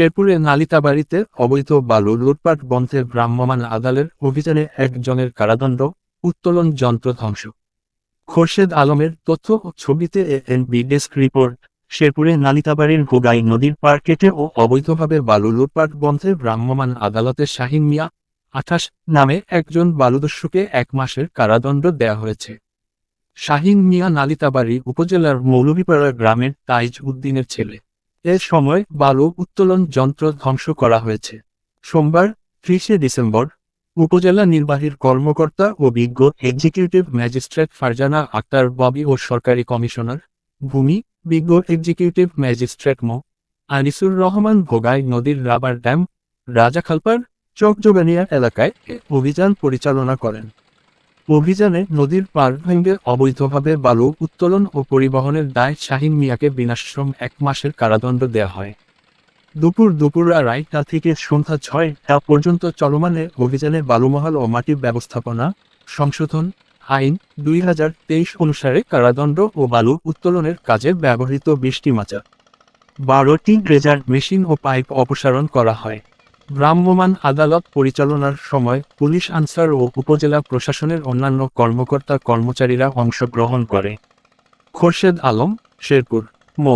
শেরপুরে নালিতাবাড়িতে অবৈধ বালু লুটপাট বন্ধে ভ্রাম্যমাণ আদালের অভিযানে একজনের কারাদণ্ড, উত্তোলন যন্ত্র ধ্বংস। খোরশেদ আলমের তথ্য ও ছবিতে এএনবি ডেস্ক রিপোর্ট, শেরপুরে নালিতাবাড়ির গোগাই নদীর পার কেটে ও অবৈধভাবে বালু লুটপাট বন্ধে ভ্রাম্যমাণ আদালতে শাহিন মিয়া আঠাশ নামে একজন বালুদস্যুকে এক মাসের কারাদণ্ড দেয়া হয়েছে। শাহিন মিয়া নালিতাবাড়ি উপজেলার মৌলভীপাড়া গ্রামের তাইজ উদ্দিনের ছেলে। এ সময় বালু উত্তোলন যন্ত্র ধ্বংস করা হয়েছে। সোমবার, ত্রিশে ডিসেম্বর, উপজেলা নির্বাহীর কর্মকর্তা ও বিজ্ঞ এক্সিকিউটিভ ম্যাজিস্ট্রেট ফারজানা আক্তার, ববি ও সরকারি কমিশনার, ভূমি, বিজ্ঞ এক্সিকিউটিভ ম্যাজিস্ট্রেট মো, আনিসুর রহমান ভোগাই নদীর রাবার ড্যাম, রাজাখালপার, চকজোগানিয়া এলাকায় অভিযান পরিচালনা করেন। অভিযানে নদীর পার ভেঙে অবৈধভাবে বালু উত্তোলন ও পরিবহনের দায় শাহিন মিয়াকে বিনাশ্রম এক মাসের কারাদণ্ড দেয়া হয়। দুপুর দুপুর আড়াইটা থেকে সন্ধ্যা ছয়টা পর্যন্ত চলমানে অভিযানে বালুমহাল ও মাটি ব্যবস্থাপনা, সংশোধন, আইন দুই হাজার তেইশ অনুসারে কারাদণ্ড ও বালু উত্তোলনের কাজে ব্যবহৃত বৃষ্টি মাচা বারোটি ড্রেজার মেশিন ও পাইপ অপসারণ করা হয়। ভ্রাম্যমাণ আদালত পরিচালনার সময় পুলিশ আনসার ও উপজেলা প্রশাসনের অন্যান্য কর্মকর্তা কর্মচারীরা অংশগ্রহণ করে। খোরশেদ আলম, শেরপুর, মো.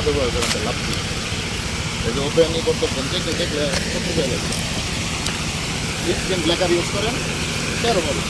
তুলনা ব্যবহার করেন লাভ নেই এই যে ওপেনই করতেছেন দেখলে দেখলে কত হয়ে যাবে ব্ল্যাকার ইউজ করেন তেরো বলো